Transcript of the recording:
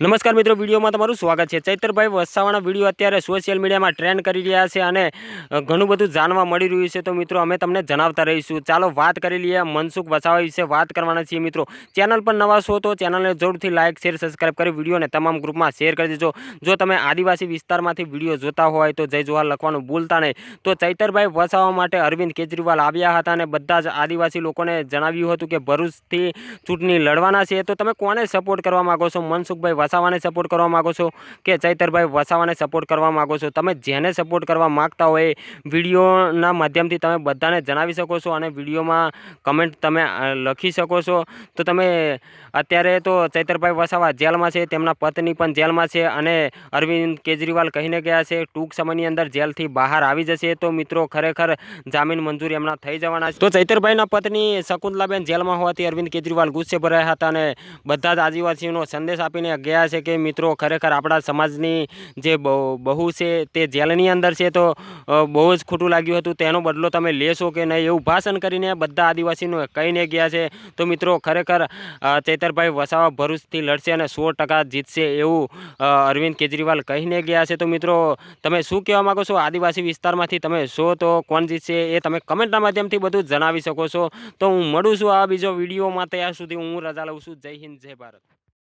નમસ્કાર મિત્રો, વિડીયોમાં તમારું સ્વાગત છે. ચૈતરભાઈ વસાવાના વીડિયો અત્યારે સોશિયલ મીડિયામાં ટ્રેન્ડ કરી રહ્યા છે અને ઘણું બધું જાણવા મળી રહ્યું છે. તો મિત્રો, અમે તમને જણાવતા રહીશું. ચાલો વાત કરી લઈએ મનસુખ વસાવા વિશે વાત કરવાના છીએ મિત્રો. ચેનલ પર નવા છો તો ચેનલને જરૂરથી લાઇક શેર સબસ્ક્રાઇબ કરી વિડીયોને તમામ ગ્રુપમાં શેર કરી દેજો. જો તમે આદિવાસી વિસ્તારમાંથી વીડિયો જોતા હોય તો જય જોહાર લખવાનું ભૂલતા નહીં. તો ચૈતરભાઈ વસાવા માટે અરવિંદ કેજરીવાલ આવ્યા હતા અને બધા જ આદિવાસી લોકોને જણાવ્યું હતું કે ભરૂચથી ચૂંટણી લડવાના છે. તો તમે કોને સપોર્ટ કરવા માગો છો મનસુખભાઈ વસાવાને સપોર્ટ કરવા માગો છો કે ચૈતરભાઈ વસાવાને સપોર્ટ કરવા માગો છો? તમે જેને સપોર્ટ કરવા માગતા હોય વિડીયોના માધ્યમથી તમે બધાને જણાવી શકો છો અને વિડીયોમાં કમેન્ટ તમે લખી શકો છો. તો તમે, અત્યારે તો ચૈતરભાઈ વસાવા જેલમાં છે, તેમના પત્ની પણ જેલમાં છે અને અરવિંદ કેજરીવાલ કહીને ગયા છે, ટૂંક સમયની અંદર જેલથી બહાર આવી જશે. તો મિત્રો, ખરેખર જામીન મંજૂર એમના થઈ જવાના છે. તો ચૈતરભાઈના પત્ની શકુંતલાબેન જેલમાં હોવાથી અરવિંદ કેજરીવાલ ગુસ્સે ભરાયા હતા અને બધા જ આદિવાસીઓનો સંદેશ આપીને ગયા છે કે મિત્રો ખરેખર આપણા સમાજની જે બહુ છે તે જેલની અંદર છે તો બહુ જ ખોટું લાગ્યું હતું. તેનો બદલો તમે લેશો કે નહીં એવું ભાષણ કરીને બધા આદિવાસીનો કહીને ગયા છે. તો મિત્રો ખરેખર ચૈતરભાઈ વસાવા ભરૂચથી લડશે અને સો જીતશે એવું અરવિંદ કેજરીવાલ કહીને ગયા છે. તો મિત્રો, તમે શું કહેવા માગો છો? આદિવાસી વિસ્તારમાંથી તમે છો તો કોણ જીતશે એ તમે કમેન્ટના માધ્યમથી બધું જણાવી શકો છો. તો હું મળું છું આ બીજો વિડીયોમાં. ત્યાં સુધી હું રજા લઉં છું. જય હિન્દ, જય ભારત.